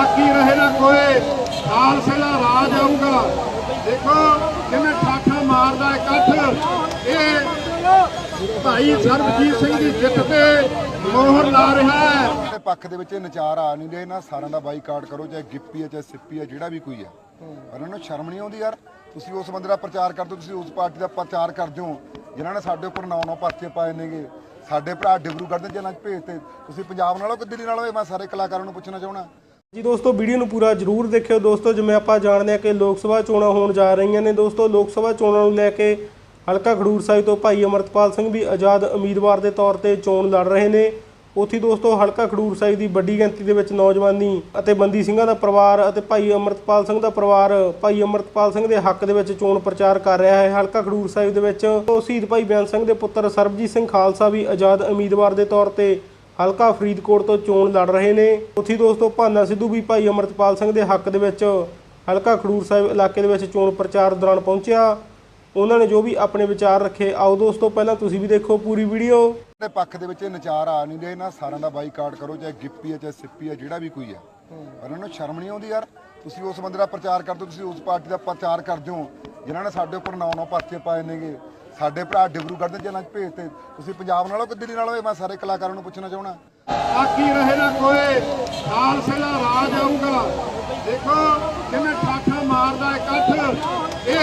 ਬਾਕੀ ਰਹੇ ਨਾ ਕੋਈ। ਖਾਲਸੇ ਦਾ ਰਾਜ ਆਊਗਾ। ਦੇਖੋ ਕਿਵੇਂ ਠਾਠਾ ਮਾਰਦਾ ਇਕੱਠ। ਇਹ ਭਾਈ ਸਰਬਜੀਤ ਸਿੰਘ ਦੀ ਜਿੱਤ ਤੇ ਮੋਹਰ ਲਾ ਰਿਹਾ ਹੈ। ਪੱਖ ਦੇ ਵਿੱਚ ਇਹ ਨਚਾਰ ਆ ਨਹੀਂ ਰਹੇ ਨਾ। ਸਾਰਿਆਂ ਦਾ ਬਾਈਕਾਟ ਕਰੋ, ਚਾਹੇ ਗਿੱਪੀ ਹੈ, ਚਾਹੇ ਸਿੱਪੀ ਹੈ, ਜਿਹੜਾ ਵੀ ਕੋਈ ਹੈ। ਪਰ ਇਹਨਾਂ ਨੂੰ ਸ਼ਰਮ ਨਹੀਂ ਆਉਂਦੀ ਯਾਰ। ਤੁਸੀਂ ਉਸ ਬੰਦੇ ਦਾ ਪ੍ਰਚਾਰ ਕਰਦੇ ਹੋ, ਤੁਸੀਂ ਉਸ ਪਾਰਟੀ ਦਾ ਪ੍ਰਚਾਰ ਕਰਦੇ ਹੋ। ਜਿਨ੍ਹਾਂ ਨੇ ਸਾਡੇ ਉੱਪਰ ਨੌ ਨੌ ਪਰਚੇ ਪਾਏ ਨੇਗੇ। ਸਾਡੇ ਭਰਾ ਡਿਬਰੂਗੜ੍ਹ ਦੇ ਜੇਲ੍ਹਾਂ 'ਚ ਭੇਜਤੇ। ਤੁਸੀਂ ਪੰਜਾਬ ਨਾਲੋਂ ਕਿ ਦਿੱਲੀ ਨਾਲੋਂ ਇਹ ਮੈਂ ਸਾਰੇ ਕਲਾਕਾਰਾਂ ਨੂੰ ਪੁੱਛਣਾ ਚਾਹੁੰਦਾ। ਜੀ ਦੋਸਤੋ, ਵੀਡੀਓ ਨੂੰ ਪੂਰਾ ਜਰੂਰ ਦੇਖਿਓ ਦੋਸਤੋ, ਜਿਵੇਂ ਆਪਾਂ ਜਾਣਦੇ ਹਾਂ ਕਿ ਲੋਕ ਸਭਾ ਚੋਣਾਂ ਹੋਣ ਜਾ ਰਹੀਆਂ ਨੇ ਦੋਸਤੋ। ਲੋਕ ਸਭਾ ਚੋਣਾਂ ਨੂੰ ਲੈ ਕੇ ਹਲਕਾ ਖਡੂਰ ਸਾਹਿਬ ਤੋਂ ਭਾਈ ਅਮਰਤਪਾਲ ਸਿੰਘ ਵੀ ਆਜ਼ਾਦ ਉਮੀਦਵਾਰ ਦੇ ਤੌਰ ਤੇ ਚੋਣ ਲੜ ਰਹੇ ਨੇ। ਉੱਥੇ ਦੋਸਤੋ, ਹਲਕਾ ਖਡੂਰ ਸਾਹਿਬ ਦੀ ਵੱਡੀ ਗਿਣਤੀ ਦੇ ਵਿੱਚ ਨੌਜਵਾਨੀ ਅਤੇ ਬੰਦੀ ਸਿੰਘਾਂ ਦਾ ਪਰਿਵਾਰ ਅਤੇ ਭਾਈ ਅਮਰਤਪਾਲ ਸਿੰਘ ਦਾ ਪਰਿਵਾਰ, ਭਾਈ ਅਮਰਤਪਾਲ ਸਿੰਘ ਦੇ ਹੱਕ ਦੇ ਵਿੱਚ ਚੋਣ ਪ੍ਰਚਾਰ ਕਰ ਰਿਹਾ ਹੈ। ਹਲਕਾ ਖਡੂਰ ਸਾਹਿਬ ਦੇ ਵਿੱਚ ਉਹ ਸ਼ਹੀਦ ਭਾਈ ਬਿਆਨ ਸਿੰਘ ਦੇ ਪੁੱਤਰ ਸਰਬਜੀਤ ਸਿੰਘ ਖਾਲਸਾ ਵੀ ਆਜ਼ਾਦ ਉਮੀਦਵਾਰ ਦੇ ਤੌਰ ਤੇ ਹਲਕਾ ਫਰੀਦਕੋਟ ਤੋਂ ਚੋਣ ਲੜ ਰਹੇ ਨੇ। ਉੱਥੇ ਦੋਸਤੋ ਭਾਨਾ ਸਿੱਧੂ ਵੀ ਭਾਈ ਅਮਰਤਪਾਲ ਸਿੰਘ ਦੇ ਹੱਕ ਦੇ ਵਿੱਚ ਹਲਕਾ ਖਡੂਰ ਸਾਹਿਬ ਇਲਾਕੇ ਦੇ ਵਿੱਚ ਚੋਣ ਪ੍ਰਚਾਰ ਦੌਰਾਨ ਪਹੁੰਚਿਆ। ਉਹਨਾਂ ਨੇ ਜੋ ਵੀ ਆਪਣੇ ਵਿਚਾਰ ਰੱਖੇ, ਆਓ ਦੋਸਤੋ ਪਹਿਲਾਂ ਤੁਸੀਂ ਵੀ ਦੇਖੋ ਪੂਰੀ ਵੀਡੀਓ। ਦੇ ਪੱਖ ਦੇ ਵਿੱਚ ਨਚਾਰ ਆ ਨਹੀਂ ਰਹੇ ਨਾ, ਸਾਰਿਆਂ ਦਾ ਬਾਈਕਾਟ ਕਰੋ, ਚਾਹੇ ਗਿੱਪੀ ਹੈ, ਚਾਹੇ ਸਿੱਪੀ ਹੈ, ਜਿਹੜਾ ਵੀ ਕੋਈ ਹੈ। ਪਰ ਇਹਨਾਂ ਨੂੰ ਸ਼ਰਮ ਨਹੀਂ ਆਉਂਦੀ ਯਾਰ। ਤੁਸੀਂ ਉਸ ਬੰਦੇ ਦਾ ਪ੍ਰਚਾਰ ਕਰਦੇ ਹੋ, ਤੁਸੀਂ ਉਸ ਪਾਰਟੀ ਦਾ ਪ੍ਰਚਾਰ ਕਰਦੇ ਹੋ, ਜਿਨ੍ਹਾਂ ਨੇ ਸਾਡੇ ਉੱਪਰ ਨੌ ਨੌ ਪਰਚੇ ਪਾਏ ਨੇਗੇ। ਸਾਡੇ ਭਰਾ ਡਿਬਰੂਗੜ੍ਹ ਦੇ ਜੇਲ੍ਹਾਂ 'ਚ ਭੇਜਤੇ ਤੁਸੀਂ ਪੰਜਾਬ ਨਾਲੋਂ ਕਿ ਦਿੱਲੀ ਨਾਲੋਂ ਇਹ ਮੈਂ ਸਾਰੇ ਕਲਾਕਾਰਾਂ ਨੂੰ ਪੁੱਛਣਾ ਚਾਹਣਾ ਬਾਕੀ ਰਹੇ ਨਾ ਕੋਈ। ਖਾਲਸੇ ਦਾ ਰਾਜ ਆਊਗਾ। ਦੇਖੋ ਕਿਵੇਂ ਠਾਠਾ ਮਾਰਦਾ ਇਕੱਠ। ਇਹ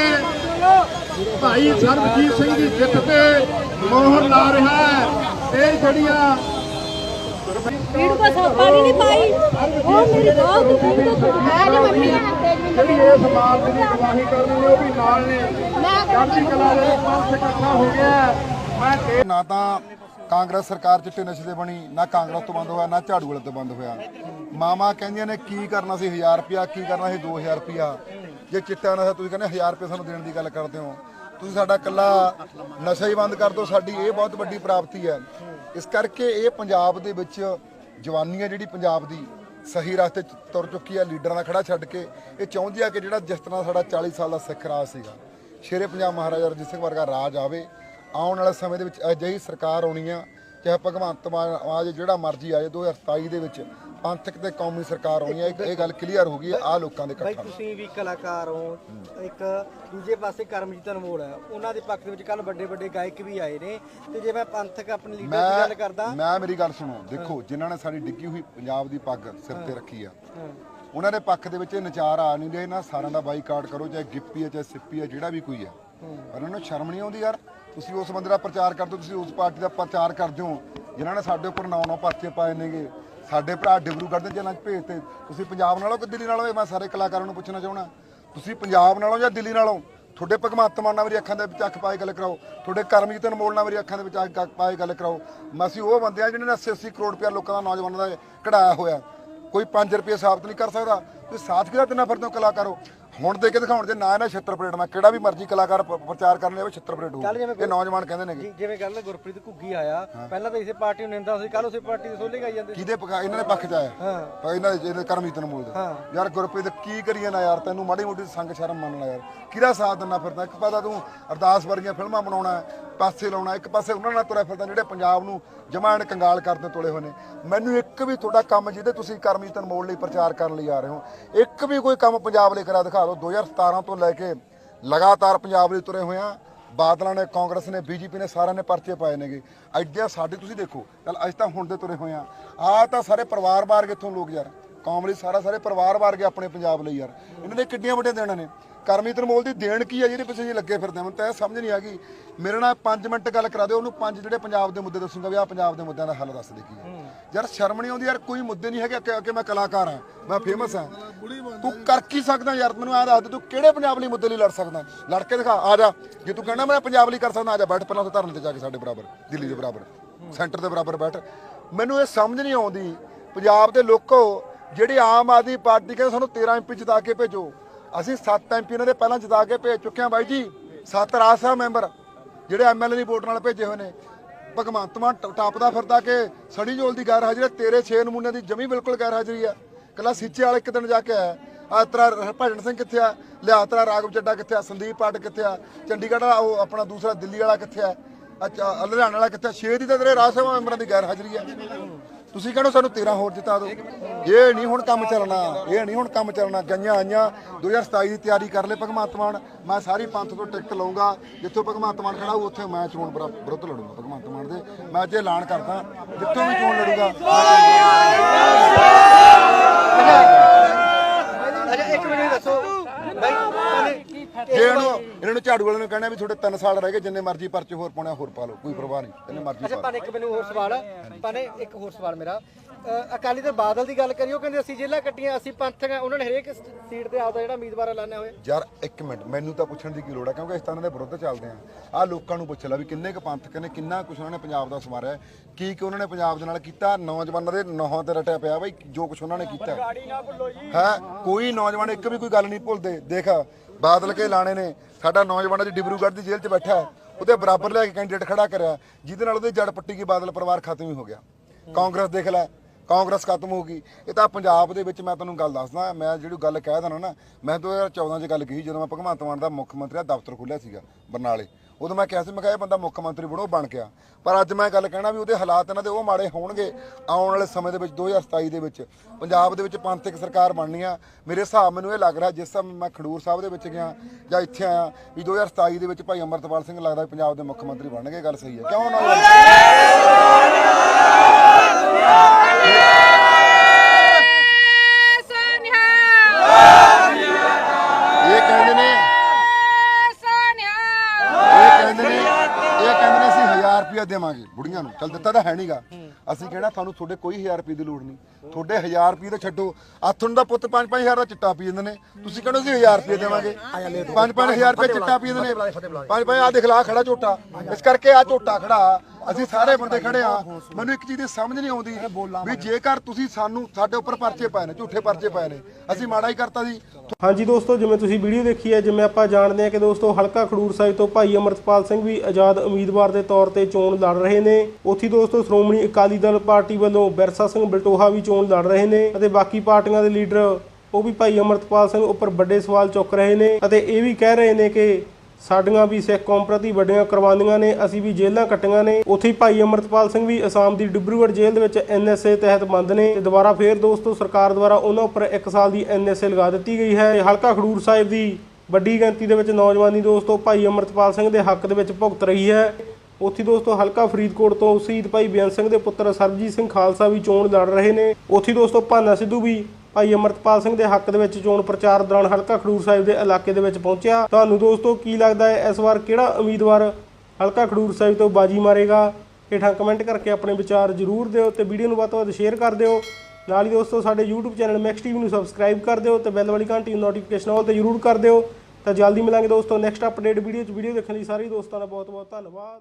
ਭਾਈ ਸਰਬਜੀਤ ਸਿੰਘ ਦੀ ਜਿੱਤ ਤੇ ਮੋਹਰ ਲਾ ਰਿਹਾ ਹੈ। ਇਹ ਜਿਹੜੀਆਂ ਵੀਡੀਓ ਕੋ ਸਭ ਪਾਣੀ ਨਹੀਂ ਪਾਈ। ਉਹ ਮੇਰੀ ਬਹੁਤ ਨਹੀਂ ਮੰਮੀ ਜਿਹੜੀ ਇਹ ਸਮਾਜ ਦੀ ਗਵਾਹੀ ਕਰਨੀ ਉਹ ਵੀ ਨਾਲ ਨੇ। ਚੜ੍ਹਦੀ ਕਲਾ ਦੇ ਪਾਸ ਇਕੱਠਾ ਹੋ ਗਿਆ ਮੈਂ ਨਾ ਤਾਂ ਕਾਂਗਰਸ ਸਰਕਾਰ ਚਿੱਟੇ ਨਸ਼ੇ ਤੇ ਬਣੀ, ਨਾ ਕਾਂਗਰਸ ਤੋਂ ਬੰਦ ਹੋਇਆ, ਨਾ ਝਾੜੂ ਵਾਲੇ ਤੋਂ ਬੰਦ ਹੋਇਆ। ਮਾਮਾ ਕਹਿੰਦੀਆਂ ਨੇ, ਕੀ ਕਰਨਾ ਸੀ 1000 ਰੁਪਿਆ ਕੀ ਕਰਨਾ ਸੀ 2000 ਰੁਪਿਆ ਜੇ ਚਿੱਟਾ ਨਸ਼ਾ, ਤੁਸੀਂ ਕਹਿੰਦੇ 1000 ਰੁਪਏ ਸਾਨੂੰ ਦੇਣ ਦੀ ਗੱਲ ਕਰਦੇ ਹੋ। ਤੁਸੀਂ ਸਾਡਾ ਕੱਲਾ ਨਸ਼ਾ ਹੀ ਬੰਦ ਕਰ ਦਿਓ, ਸਾਡੀ ਇਹ ਬਹੁਤ ਵੱਡੀ ਪ੍ਰਾਪਤੀ ਹੈ। ਇਸ ਕਰਕੇ ਇਹ ਪੰਜਾਬ ਦੇ ਵਿੱਚ ਜਵਾਨੀ ਹੈ ਜਿਹੜੀ ਪੰਜਾਬ ਦੀ ਸਹੀ ਰਸਤੇ ਤੁਰ ਚੁੱਕੀ ਆ, ਲੀਡਰਾਂ ਦਾ ਖੜਾ ਛੱਡ ਕੇ। ਇਹ ਚਾਹੁੰਦੀ ਆ ਕਿ ਜਿਹੜਾ ਜਿਸ ਤਰ੍ਹਾਂ ਸਾਡਾ 40 ਸਾਲ ਦਾ ਸਿੱਖ ਰਾਜ ਸੀਗਾ, ਸ਼ੇਰੇ ਪੰਜਾਬ ਮਹਾਰਾਜਾ ਰਣਜੀਤ ਸਿੰਘ ਵਰਗਾ ਰਾਜ ਆਵੇ, ਆਉਣ ਵਾਲੇ ਸਮੇਂ ਦੇ ਵਿੱਚ ਅਜਿਹੀ ਸਰਕਾਰ ਆਉਣੀ ਆ, ਚਾਹੇ ਭਗਵੰਤ ਮਾਨ ਆ ਆਜ ਜਿਹੜਾ ਮਰਜ਼ੀ ਆਏ 2027 ਦੇ ਵਿੱਚ ਪੰਥਕ ਤੇ ਕੌਮੀ ਸਰਕਾਰ ਆਉਣੀ ਆ ਇਹ ਗੱਲ ਕਲੀਅਰ ਹੋ ਗਈ ਆ ਲੋਕਾਂ ਦੇ ਬਾਈ ਇਕੱਠਾਂ। ਤੁਸੀਂ ਵੀ ਕਲਾਕਾਰ ਹੋ ਇੱਕ ਦੂਜੇ ਪਾਸੇ ਕਰਮਜੀਤ ਅਨਮੋਲ ਹੈ ਉਹਨਾਂ ਦੇ ਪੱਖ ਦੇ ਵਿੱਚ ਕੱਲ ਵੱਡੇ ਵੱਡੇ ਗਾਇਕ ਵੀ ਆਏ ਨੇ ਤੇ ਜੇ ਮੈਂ ਪੰਥਕ ਆਪਣੇ ਲੀਡਰ ਦੀ ਗੱਲ ਕਰਦਾ ਮੈਂ ਮੈਂ ਮੇਰੀ ਗੱਲ ਸੁਣੋ ਦੇਖੋ ਜਿਨ੍ਹਾਂ ਨੇ ਸਾਡੀ ਡਿੱਗੀ ਹੋਈ ਪੰਜਾਬ ਦੀ ਪੱਗ ਸਿਰ ਤੇ ਰੱਖੀ ਆ ਉਹਨਾਂ ਦੇ ਪੱਖ ਦੇ ਵਿੱਚ ਇਹ ਨਚਾਰ ਆ ਨਹੀਂ ਰਹੇ ਨਾ ਸਾਰਿਆਂ ਦਾ ਬਾਈਕਾਟ ਕਰੋ ਚਾਹੇ ਗਿੱਪੀ ਹੈ ਚਾਹੇ ਸਿੱਪੀ ਹੈ ਜਿਹੜਾ ਵੀ ਕੋਈ ਹੈ। ਪਰ ਇਹਨਾਂ ਨੂੰ ਸ਼ਰਮ ਨਹੀਂ ਆਉਂਦੀ ਯਾਰ ਤੁਸੀਂ ਉਸ ਬੰਦੇ ਦਾ ਪ੍ਰਚਾਰ ਕਰਦੇ ਹੋ ਤੁਸੀਂ ਉਸ ਪਾਰਟੀ ਦਾ ਪ੍ਰਚਾਰ ਕਰਦੇ ਹੋ ਜਿਨ੍ਹਾਂ ਨੇ ਸਾਡੇ ਉੱਪਰ ਨੌ ਨੌ ਪਰਚੇ ਪਾਏ ਨੇਗੇ ਸਾਡੇ ਭਰਾ ਡਿਬਰੂਗੜ੍ਹ ਦੇ ਜੇਲ੍ਹਾਂ 'ਚ ਭੇਜਤੇ ਤੁਸੀਂ ਪੰਜਾਬ ਨਾਲੋਂ ਕਿ ਦਿੱਲੀ ਨਾਲੋਂ? ਇਹ ਮੈਂ ਸਾਰੇ ਕਲਾਕਾਰਾਂ ਨੂੰ ਪੁੱਛਣਾ ਚਾਹਣਾ ਤੁਸੀਂ ਪੰਜਾਬ ਨਾਲੋਂ ਜਾਂ ਦਿੱਲੀ ਨਾਲੋਂ? ਤੁਹਾਡੇ ਭਗਵੰਤ ਮਾਨ ਨਾਲ ਮੇਰੀ ਅੱਖਾਂ ਦੇ ਵਿੱਚ ਅੱਖ ਪਾਏ ਗੱਲ ਕਰਾਓ। ਤੁਹਾਡੇ ਕਰਮਜੀਤ ਅਨਮੋਲ ਨਾਲ ਮੇਰੀ ਅੱਖਾਂ ਦੇ ਵਿੱਚ ਅੱਖ ਪਾਏ ਗੱਲ ਕਰਾਓ। ਮੈਂ ਅਸੀਂ ਉਹ ਬੰਦੇ ਆ ਜਿਹਨਾਂ ਨੇ 80 80 ਕਰੋੜ ਰੁਪਇਆ ਲੋਕਾਂ ਦਾ ਨੌਜਵਾਨਾਂ ਦਾ ਕਢਾਇਆ ਹੋਇਆ। ਕੋਈ 5 ਰੁਪਏ ਸਾਬਤ ਨਹੀਂ ਕਰ ਸਕਦਾ। ਤੁਸੀਂ ਸਾਥ ਕਿਹਦਾ ਤਿੰਨਾ ਫਿਰਦੇ ਹੋ ਕਲਾਕਾਰੋ? ਹੁਣ ਦੇ ਕੇ ਦਿਖਾਉਣ ਜੇ ਨਾ ਇਹਨਾਂ ਛਿੱਤਰ ਪਰੇਡ ਮੈਂ ਕਿਹੜਾ ਵੀ ਮਰਜ਼ੀ ਕਲਾਕਾਰ ਪ- ਪ੍ਰਚਾਰ ਕਰਨ ਲਈ ਛਿੱਤਰ ਪਰੇਡ ਚੱਲ ਜਿਵੇਂ ਹੋਊ ਇਹ ਨੌਜਵਾਨ ਕਹਿੰਦੇ ਨੇਗੇ। ਜੀ- ਜਿਵੇਂ ਗੱਲ ਗੁਰਪ੍ਰੀਤ ਘੁੱਗੀ ਆਇਆ ਪਹਿਲਾਂ ਤਾਂ ਇਸੇ ਪਾਰਟੀ ਨੂੰ ਨਿੰਦਾ ਸੀ ਕੱਲ ਉਸੇ ਪਾਰਟੀ ਦੇ ਸੋਲੇ ਗਾਈ ਜਾਂਦੇ ਸੀ। ਕਿਹਦੇ ਪਕਾ ਇਹਨਾਂ ਦੇ ਪੱਖ ਚ ਆਇਆ। ਹਾਂ। ਪਰ ਇਹਨਾਂ ਦੇ ਇਹਦੇ ਕਰਮਜੀਤ ਅਨਮੋਲ ਦੇ। ਯਾਰ ਗੁਰਪ੍ਰੀਤ ਕੀ ਕਰੀਏ ਨਾ ਯਾਰ ਤੈਨੂੰ ਮਾੜੀ ਮੋਟੀ ਸੰਗ ਸ਼ਰਮ ਮੰਨ ਲੈ ਯਾਰ। ਕਿਹਦਾ ਸਾਥ ਦਿੰਨਾ ਫਿਰਦਾ? ਇੱਕ ਪਾਸਾ ਤੂੰ ਅਰਦਾਸ ਵਰਗੀਆਂ ਫਿਲਮਾਂ ਬਣਾਉਣਾ ਹੈ, ਪਾਸੇ ਲਾਉਣਾ ਇੱਕ ਪਾਸੇ ਉਹਨਾਂ ਨਾਲ ਤੁਰਿਆ ਫਿਰਦਾ ਜਿਹੜੇ ਪੰਜਾਬ ਨੂੰ ਜਮਾਣ ਕੰਗਾਲ ਕਰਦੇ ਤੋਲੇ ਹੋਏ ਨੇ। ਮੈਨੂੰ ਇੱਕ ਵੀ ਤੁਹਾਡਾ ਕੰਮ ਜਿਹਦੇ ਤੁਸੀਂ ਕਰਮਜੀਤ ਅਨਮੋਲ ਲਈ ਪ੍ਰਚਾਰ ਕਰਨ ਲਈ ਆ ਰਹੇ ਹੋ, ਇੱਕ ਵੀ ਕੋਈ ਕੰਮ ਪੰਜਾਬ ਲਈ ਕਰਾ ਦਿਖਾ ਦਿਓ। 2017 ਤੋਂ ਲੈ ਕੇ ਲਗਾਤਾਰ ਪੰਜਾਬ ਲਈ ਤੁਰੇ ਹੋਏ ਆ। ਬਾਦਲਾਂ ਨੇ, ਕਾਂਗਰਸ ਨੇ, ਬੀਜੇਪੀ ਨੇ, ਸਾਰਿਆਂ ਨੇ ਪਰਚੇ ਪਾਏ ਨੇਗੇ। ਐਡੇ ਸਾਡੇ ਤੁਸੀਂ ਦੇਖੋ, ਚੱਲ ਅੱਜ ਤਾਂ ਹੁਣ ਦੇ ਤੁਰੇ ਹੋਏ ਆ। ਆ ਤਾਂ ਸਾਰੇ ਪਰਿਵਾਰ ਬਾਹਰ ਕਿੱਥੋਂ ਲੋਕ ਯਾਰ? ਕੌਮ ਲਈ ਸਾਰਾ ਸਾਰੇ ਪਰਿਵਾਰ ਵਾਰ ਗਏ ਆਪਣੇ ਪੰਜਾਬ ਲਈ ਯਾਰ। ਇਹਨਾਂ ਦੇ ਕਿੱਡੀਆਂ ਵੱਡੀਆਂ ਦੇਣਾ ਨੇ। ਕਰਮਜੀਤ ਅਨਮੋਲ ਦੀ ਦੇਣ ਕੀ ਹੈ ਜਿਹਦੇ ਪਿੱਛੇ ਜੀ ਲੱਗੇ ਫਿਰਦੇ ਮੈਨੂੰ ਤਾਂ ਇਹ ਸਮਝ ਨਹੀਂ ਆ ਗਈ। ਮੇਰੇ ਨਾਲ 5 ਮਿੰਟ ਗੱਲ ਕਰਾ ਦਿਓ, ਉਹਨੂੰ ਪੰਜ ਜਿਹੜੇ ਪੰਜਾਬ ਦੇ ਮੁੱਦੇ ਦੱਸੂਗਾ ਵੀ ਆ ਪੰਜਾਬ ਦੇ ਮੁੱਦਿਆਂ ਦਾ ਹੱਲ ਦੱਸ ਦੇ ਕੀ ਹੈ ਯਾਰ ਸ਼ਰਮ ਨਹੀਂ ਆਉਂਦੀ, ਯਾਰ ਕੋਈ ਮੁੱਦੇ ਨਹੀਂ ਹੈਗੇ। ਕਿ- ਕਿ ਮੈਂ ਕਲਾਕਾਰ ਹਾਂ, ਮੈਂ ਫੇਮਸ ਹਾਂ। ਤੂੰ ਕਰ ਕੀ ਸਕਦਾ ਯਾਰ? ਮੈਨੂੰ ਆ ਦੱਸ ਦੇ, ਤੂੰ ਕਿਹੜੇ ਪੰਜਾਬ ਲਈ ਮੁੱਦੇ ਲਈ ਲੜ ਸਕਦਾ? ਲੜ ਕੇ ਦਿਖਾ, ਆ ਜਾ। ਜੇ ਤੂੰ ਕਹਿੰਦਾ ਮੈਂ ਪੰਜਾਬ ਲਈ ਕਰ ਸਕਦਾ, ਆ ਜਾ, ਬੈਠ ਪਹਿਲਾਂ ਉੱਥੇ ਧਰਨੇ ਤੇ ਜਾ ਕੇ ਸਾਡੇ ਬਰਾਬਰ, ਦਿੱਲੀ ਦੇ ਬਰਾਬਰ। ਸੈਂਟਰ ਦੇ ਬਰਾਬਰ ਬੈਠ। ਮੈਨੂੰ ਇਹ ਸਮਝ ਨਹੀਂ ਆਉਂਦੀ, ਪੰਜਾਬ ਦੇ ਲੋਕੋ ਜਿਹੜੀ ਆਮ ਆਦਮੀ ਪਾਰਟੀ ਕਹਿੰਦੇ ਸਾਨੂੰ 13 ਐਮਪੀ ਜਿਤਾ ਕੇ ਭੇਜੋ। ਅਸੀਂ 7 ਐਮਪੀ ਇਹਨਾਂ ਦੇ ਪਹਿਲਾਂ ਜਿਤਾ ਕੇ ਭੇਜ ਚੁੱਕੇ ਹਾਂ ਬਾਈ ਜੀ। 7 ਰਾਜ ਸਭਾ ਮੈਂਬਰ, ਜਿਹੜੇ ਐਮਐਲਏ ਦੀ ਵੋਟ ਨਾਲ ਭੇਜੇ ਹੋਏ ਨੇ। ਭਗਵੰਤ ਮਾਨ ਟਾਪਦਾ ਫਿਰਦਾ ਕਿ ਸੜੀ ਜੋਲ ਦੀ ਗੈਰ ਹਾਜ਼ਰੀ ਹੈ, ਤੇਰੇ 6 ਨਮੂਨਿਆਂ ਦੀ ਜਮੀ ਬਿਲਕੁਲ ਗੈਰ ਹਾਜ਼ਰੀ ਆ ਕੱਲਾ ਸੀਚੇ ਵਾਲੇ ਇੱਕ ਦਿਨ ਜਾ ਕੇ ਆਇਆ। ਆਤਰਾ ਤੇਰਾ ਭਜਨ ਸਿੰਘ ਕਿੱਥੇ ਆ? ਲਿਆਤਰਾ ਰਾਗਵ ਚੱਡਾ ਕਿੱਥੇ ਆ? ਸੰਦੀਪ ਪਾਟ ਕਿੱਥੇ ਆ? ਚੰਡੀਗੜ੍ਹ ਵਾਲਾ, ਉਹ ਆਪਣਾ ਦੂਸਰਾ ਦਿੱਲੀ ਵਾਲਾ ਕਿੱਥੇ ਆ? ਅੱਛਾ ਲੁਧਿਆਣਾ ਵਾਲਾ ਕਿੱਥੇ ਆ? ਛੇ ਦੀ ਤਾਂ ਤੇਰੇ ਰਾਜ ਸਭਾ ਮੈਂਬਰਾਂ ਦੀ ਗੈਰ ਹਾਜ਼ਰੀ ਹੈ। ਤੁਸੀਂ ਕਹਿੰਦੇ ਸਾਨੂੰ 13 ਹੋਰ ਜਿਤਾ ਦਿਓ? ਇਹ ਨਹੀਂ ਹੁਣ ਕੰਮ ਚੱਲਣਾ, ਇਹ ਨਹੀਂ ਹੁਣ ਕੰਮ ਚੱਲਣਾ। ਗਈਆਂ ਆਈਆਂ 2027 ਦੀ ਤਿਆਰੀ ਕਰ ਲੈ ਭਗਵੰਤ ਮਾਨ। ਮੈਂ ਸਾਰੀ ਪੰਥ ਤੋਂ ਟਿਕਟ ਲਊਂਗਾ, ਜਿੱਥੋਂ ਭਗਵੰਤ ਮਾਨ ਖੜਾ ਉੱਥੇ ਮੈਂ ਚੋਣ ਵਿਰੁੱਧ ਲੜੂੰਗਾ ਭਗਵੰਤ ਮਾਨ ਦੇ। ਮੈਂ ਅੱਜ ਐਲਾਨ ਕਰਦਾ, ਜਿੱਥੋਂ ਵੀ ਚੋਣ ਲੜੂਗਾ ਅੱਛਾ ਇੱਕ ਮਿੰਟ ਦੱਸੋ ਬਾਈ ਉਹਨੇ ਜੇ ਇਹਨੂੰ ਇਹਨਾਂ ਨੂੰ ਝਾੜੂ ਵਾਲਿਆਂ ਨੂੰ ਕਹਿਣਾ ਵੀ ਤੁਹਾਡੇ 3 ਸਾਲ ਰਹਿ ਗਏ ਜਿੰਨੇ ਮਰਜ਼ੀ ਪਰਚੇ ਹੋਰ ਪਾਉਣੇ ਆ, ਹੋਰ ਪਾ ਲਓ ਕੋਈ ਪਰਵਾਹ ਨਹੀਂ ਜਿੰਨੇ ਮਰਜ਼ੀ ਅੱਛਾ ਪਾ ਲਓ। ਪਾਣੇ ਇੱਕ ਮੈਨੂੰ ਹੋਰ ਸਵਾਲ ਪਾਣੇ ਇੱਕ ਹੋਰ ਸਵਾਲ ਮੇਰਾ। ਅਕਾਲੀ ਦਲ ਬਾਦਲ ਦੀ ਗੱਲ ਕਰੀਓ ਕਹਿੰਦੇ ਅਸੀਂ ਜੇਲਾਂ ਕੱਟੀਆਂ ਅਸੀਂ ਪੰਥਕ ਆ ਉਹਨਾਂ ਨੇ ਹਰੇਕ ਸੀਟ ਤੇ ਆਪਦਾ ਜਿਹੜਾ ਉਮੀਦਵਾਰ ਐਲਾਨਿਆ ਹੋਇਆ। ਯਾਰ ਇੱਕ ਮਿੰਟ ਮੈਨੂੰ ਤਾਂ ਪੁੱਛਣ ਦੀ ਕੀ ਲੋੜ ਹੈ ਕਿਉਂਕਿ ਇਸ ਤਰ੍ਹਾਂ ਦੇ ਵਿਰੁੱਧ ਚੱਲਦੇ ਆ। ਆ ਲੋਕਾਂ ਨੂੰ ਪੁੱਛ ਲੈ ਵੀ ਕਿੰਨੇ ਕੁ ਪੰਥਕ ਨੇ ਕਿੰਨਾ ਕੁਛ ਉਹਨਾਂ ਨੇ ਪੰਜਾਬ ਦਾ ਸਮਾਰਿਆ ਕੀ ਕਿ ਉਹਨਾਂ ਨੇ ਪੰਜਾਬ ਦੇ ਨਾਲ ਕੀਤਾ? ਨੌਜਵਾਨਾਂ ਦੇ ਨੌਹਾਂ ਤੇ ਰਟਿਆ ਪਿਆ ਬਈ ਜੋ ਕੁਛ ਉਹਨਾਂ ਨੇ ਕੀਤਾ ਹੈ। ਕੋਈ ਨੌਜਵਾਨ ਇੱਕ ਵੀ ਕੋਈ ਗੱਲ ਨਹੀਂ ਭੁੱਲਦੇ। ਦੇਖ ਬਾਦਲ ਕੇ ਲਾਣੇ ਨੇ। ਸਾਡਾ ਨੌਜਵਾਨ ਅੱਜ ਡਿਬਰੂਗੜ੍ਹ ਦੀ ਜੇਲ੍ਹ 'ਚ ਬੈਠਾ ਉਹਦੇ ਬਰਾਬਰ ਲੈ ਕੇ ਕੈਂਡੀਡੇਟ ਖੜਾ ਕਰਿਆ। ਜਿਹਦੇ ਨਾਲ ਉਹਦੇ ਜੜ ਪੱਟੀ ਕੀ ਬਾਦਲ ਪਰਿਵਾਰ ਖਤਮ ਹੀ ਹੋ ਗਿਆ। ਕਾਂਗਰਸ ਦੇਖ ਲੈ ਕਾਂਗਰਸ ਖਤਮ ਹੋ ਗਈ। ਇਹ ਤਾਂ ਪੰਜਾਬ ਦੇ ਵਿੱਚ ਮੈਂ ਤੁਹਾਨੂੰ ਗੱਲ ਦੱਸਦਾ, ਮੈਂ ਜਿਹੜੀ ਗੱਲ ਕਹਿ ਦਣਾ ਨਾ, ਮੈਂ 2014 'ਚ ਗੱਲ ਕਹੀ, ਜਦੋਂ ਮੈਂ ਭਗਵੰਤ ਮਾਨ ਦਾ ਮੁੱਖ ਮੰਤਰੀ ਦਾ ਦਫ਼ਤਰ ਖੋਲ੍ਹਿਆ ਸੀਗਾ, ਬਰਨਾਲੇ। ਉਦੋਂ ਮੈਂ ਕਿਹਾ ਸੀ, ਮੈਂ ਕਿਹਾ ਇਹ ਬੰਦਾ ਮੁੱਖ ਮੰਤਰੀ ਬਣੋ ਬਣ ਗਿਆ। ਪਰ ਅੱਜ ਮੈਂ ਗੱਲ ਕਹਿਣਾ ਵੀ ਉਹਦੇ ਹਾਲਾਤ ਇਹਨਾਂ ਦੇ ਉਹ ਮਾੜੇ ਹੋਣਗੇ ਆਉਣ ਵਾਲੇ ਸਮੇਂ ਦੇ ਵਿੱਚ 2027 ਦੇ ਵਿੱਚ। ਪੰਜਾਬ ਦੇ ਵਿੱਚ ਪੰਥਕ ਸਰਕਾਰ ਬਣਨੀ ਆ। ਮੇਰੇ ਹਿਸਾਬ ਮੈਨੂੰ ਇਹ ਲੱਗ ਰਿਹਾ, ਜਿਸ ਸਮੇਂ ਮੈਂ ਖਡੂਰ ਸਾਹਿਬ ਦੇ ਵਿੱਚ ਗਿਆ ਜਾਂ ਇੱਥੇ ਆਇਆ, ਵੀ 2027 ਦੇ ਵਿੱਚ ਭਾਈ ਅਮਰਤਪਾਲ ਸਿੰਘ ਲੱਗਦਾ ਪੰਜਾਬ ਦੇ ਮੁੱਖ ਮੰਤਰੀ ਬਣਨਗੇ ਗੱਲ ਸਹੀ ਹੈ। ਕਿਉਂ ਨਾ ਇਹ ਕਹਿੰਦੇ ਨੇ ਇਹ ਕਹਿੰਦੇ ਨੇ ਇਹ ਕਹਿੰਦੇ ਨੇ ਅਸੀਂ 1000 ਰੁਪਇਆ ਦੇਵਾਂਗੇ ਬੁੜੀਆਂ ਨੂੰ। ਚਲ ਦਿੱਤਾ ਤਾਂ ਹੈ ਨਹੀਂਗਾ ਅਸੀਂ ਕਿਹੜਾ ਤੁਹਾਨੂੰ ਤੁਹਾਡੇ ਕੋਈ 1000 ਰੁਪਏ ਦੀ ਲੋੜ ਨਹੀਂ। ਤੁਹਾਡੇ 1000 ਰੁਪਏ ਤਾਂ ਛੱਡੋ। ਆਥਣ ਦਾ ਪੁੱਤ 5-5000 ਦਾ ਚਿੱਟਾ ਪੀ ਜਾਂਦੇ ਨੇ। ਤੁਸੀਂ ਕਹਿੰਦੇ ਅਸੀਂ 1000 ਰੁਪਏ ਦੇਵਾਂਗੇ। 5-5000 ਰੁਪਏ ਚਿੱਟਾ ਪੀ ਜਾਂਦੇ ਨੇ। 5-5 ਆ ਦੇਖ ਲਾ ਖੜਾ ਝੋਟਾ। ਇਸ ਕਰਕੇ ਆ ਝੋਟਾ ਖੜਾ। ਅਸੀਂ ਸਾਰੇ ਬੰਦੇ ਖੜੇ ਆ। ਮੈਨੂੰ ਇੱਕ ਚੀਜ਼ ਦੀ ਸਮਝ ਨਹੀਂ ਆਉਂਦੀ ਵੀ ਜੇਕਰ ਤੁਸੀਂ ਸਾਨੂੰ ਸਾਡੇ ਉੱਪਰ ਪਰਚੇ ਪਾਏ ਨੇ ਝੂਠੇ ਪਰਚੇ ਪਾਏ ਨੇ ਅਸੀਂ ਮਾੜਾ ਹੀ ਕਰਤਾ ਜੀ ਹਾਂਜੀ ਦੋਸਤੋ ਜਿਵੇਂ ਤੁਸੀਂ ਵੀਡੀਓ ਦੇਖੀ ਹੈ ਜਿਵੇਂ ਆਪਾਂ ਜਾਣਦੇ ਹਾਂ ਕਿ ਦੋਸਤੋ ਹਲਕਾ ਖਡੂਰ ਸਾਹਿਬ ਤੋਂ ਭਾਈ ਅਮਰਤਪਾਲ ਸਿੰਘ ਵੀ ਆਜ਼ਾਦ ਉਮੀਦਵਾਰ ਦੇ ਤੌਰ ਤੇ ਚੋਣ ਲੜ ਰਹੇ ਨੇ। ਉੱਥੇ ਦੋਸਤੋ ਸ਼੍ਰੋਮਣੀ ਅਕਾਲੀ ਦਲ ਪਾਰਟੀ ਵੱਲੋਂ ਬਿਰਸਾ ਸਿੰਘ ਬਲਟੋਹਾ ਵੀ ਚੋਣ ਲੜ ਰਹੇ ਨੇ ਅਤੇ ਬਾਕੀ ਪਾਰਟੀਆਂ ਦੇ ਲੀਡਰ ਉਹ ਵੀ ਭਾਈ ਅਮਰਤਪਾਲ ਸਿੰਘ ਉੱਪਰ ਵੱਡੇ ਸਵਾਲ ਚੁੱਕ ਰਹੇ ਨੇ ਅਤੇ ਇਹ ਵੀ ਕਹਿ ਰਹੇ ਨੇ ਕਿ ਸਾਡੀਆਂ ਵੀ ਸਿੱਖ ਕੌਮ ਪ੍ਰਤੀ ਵੱਡੀਆਂ ਕੁਰਬਾਨੀਆਂ ਨੇ, ਅਸੀਂ ਵੀ ਜੇਲ੍ਹਾਂ ਕੱਟੀਆਂ ਨੇ। ਉੱਥੇ ਭਾਈ ਅਮਰਤਪਾਲ ਸਿੰਘ ਵੀ ਅਸਾਮ ਦੀ ਡਿਬਰੂਗੜ੍ਹ ਜੇਲ੍ਹ ਦੇ ਵਿੱਚ ਐਨਐਸਏ ਤਹਿਤ ਬੰਦ ਨੇ ਤੇ ਦੁਬਾਰਾ ਫੇਰ ਦੋਸਤੋ ਸਰਕਾਰ ਦੁਆਰਾ ਉਹਨਾਂ ਉੱਪਰ 1 ਸਾਲ ਦੀ ਐਨਐਸਏ ਲਗਾ ਦਿੱਤੀ ਗਈ ਹੈ। ਹਲਕਾ ਖਡੂਰ ਸਾਹਿਬ ਦੀ ਵੱਡੀ ਗਿਣਤੀ ਦੇ ਵਿੱਚ ਨੌਜਵਾਨੀ ਦੋਸਤੋ ਭਾਈ ਅਮਰਤਪਾਲ ਸਿੰਘ ਦੇ ਹੱਕ ਦੇ ਵਿੱਚ ਭੁਗਤ ਰਹੀ ਹੈ। ਉੱਥੇ ਦੋਸਤੋ ਹਲਕਾ ਫਰੀਦਕੋਟ ਤੋਂ ਸ਼ਹੀਦ ਭਾਈ ਬੇਅੰਤ ਸਿੰਘ ਦੇ ਪੁੱਤਰ ਸਰਬਜੀਤ ਸਿੰਘ ਖਾਲਸਾ ਵੀ ਚੋਣ ਲੜ ਰਹੇ ਨੇ। ਉੱਥੇ ਦੋਸਤੋ ਭਾਨਾ ਸਿੱਧੂ ਵੀ ਭਾਈ ਅਮਰਤਪਾਲ ਸਿੰਘ ਦੇ ਹੱਕ ਦੇ ਵਿੱਚ ਚੋਣ ਪ੍ਰਚਾਰ ਦੌਰਾਨ ਹਲਕਾ ਖਡੂਰ ਸਾਹਿਬ ਦੇ ਇਲਾਕੇ ਦੇ ਵਿੱਚ ਪਹੁੰਚਿਆ। ਤੁਹਾਨੂੰ ਦੋਸਤੋ ਕੀ ਲੱਗਦਾ ਹੈ, ਇਸ ਵਾਰ ਕਿਹੜਾ ਉਮੀਦਵਾਰ ਹਲਕਾ ਖਡੂਰ ਸਾਹਿਬ ਤੋਂ ਬਾਜੀ ਮਾਰੇਗਾ? ਹੇਠਾਂ ਕਮੈਂਟ ਕਰਕੇ ਆਪਣੇ ਵਿਚਾਰ ਜ਼ਰੂਰ ਦਿਓ ਤੇ ਵੀਡੀਓ ਨੂੰ ਵੱਧ ਤੋਂ ਵੱਧ ਸ਼ੇਅਰ ਕਰ ਦਿਓ। ਨਾਲ ਹੀ ਦੋਸਤੋ ਸਾਡੇ YouTube ਚੈਨਲ ਮੈਕਸ ਟੀਵੀ ਨੂੰ ਸਬਸਕ੍ਰਾਈਬ ਕਰ ਦਿਓ ਤੇ ਬੈਲ ਵਾਲੀ ਘੰਟੀ ਨੂੰ ਨੋਟੀਫਿਕੇਸ਼ਨ ਆਲ ਤੇ ਜ਼ਰੂਰ ਕਰ ਦਿਓ। ਤਾਂ ਜਲਦੀ ਮਿਲਾਂਗੇ ਦੋਸਤੋ ਨੈਕਸਟ ਅਪਡੇਟ ਵੀਡੀਓ 'ਚ। ਵੀਡੀਓ ਦੇਖਣ ਲਈ ਸਾਰੇ ਦੋਸਤਾਂ ਦਾ ਬਹੁਤ ਬਹੁਤ ਧੰਨਵਾਦ।